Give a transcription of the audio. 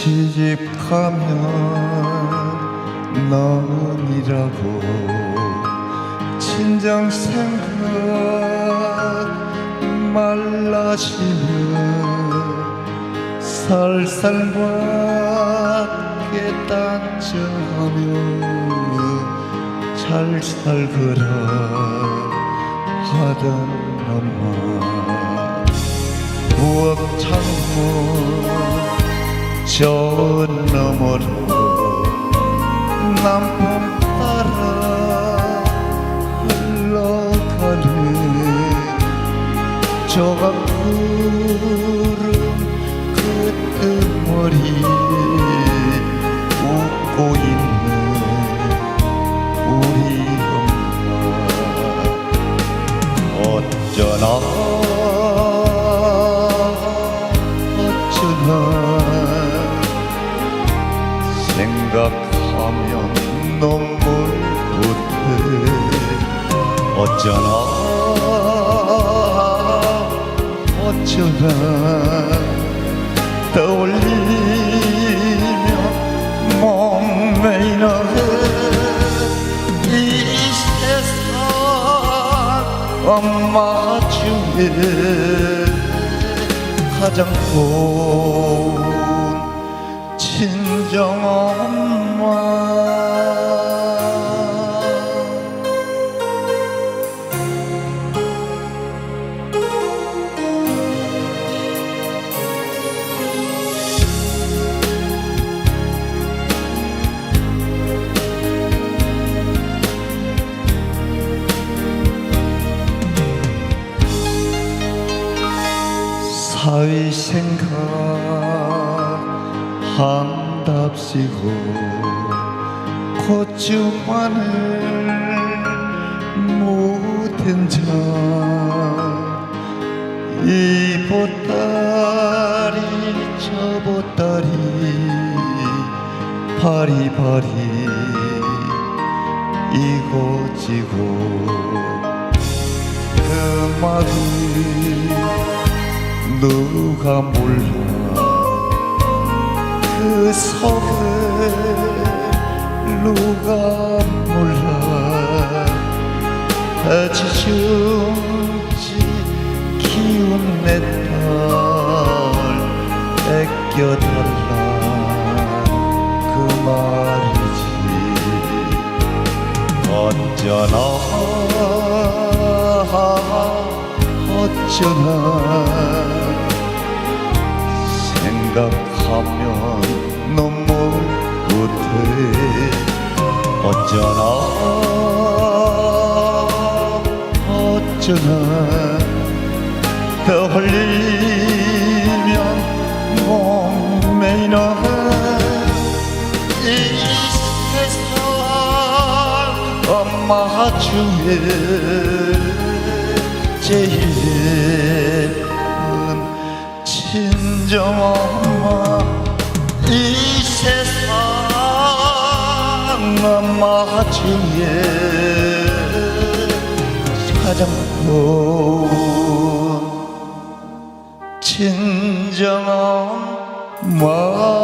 시집 가면 남은이라고 친정 생각 말라지는 살살 밖에 딴져하며 잘 살거라 하던 엄마. 부엌 창문 저 너머로 남편 따라 흘러가는 조각 푸른 그뜨머리 웃고 있는 생각하면 눈물부터 어쩌나 어쩌나. 떠올리며 목매이는 이 세상 엄마 중에 가장 고운 친정 엄마 사회생각 한답시고 마늘 못한 자 이보따리 저보따리 바리바리 이고지고 그 말이 누가 몰라 그 속을 누가 몰라. 지중지 키운 내딸 뺏겨달라. 그 말이지. 어쩌나 어쩌나. 생각하면 어쩌나 어쩌나. 떠올리면 목매이는 이 세상 엄마 중에 제일 친정 엄마. 이 세상 가장 고운 친정 엄마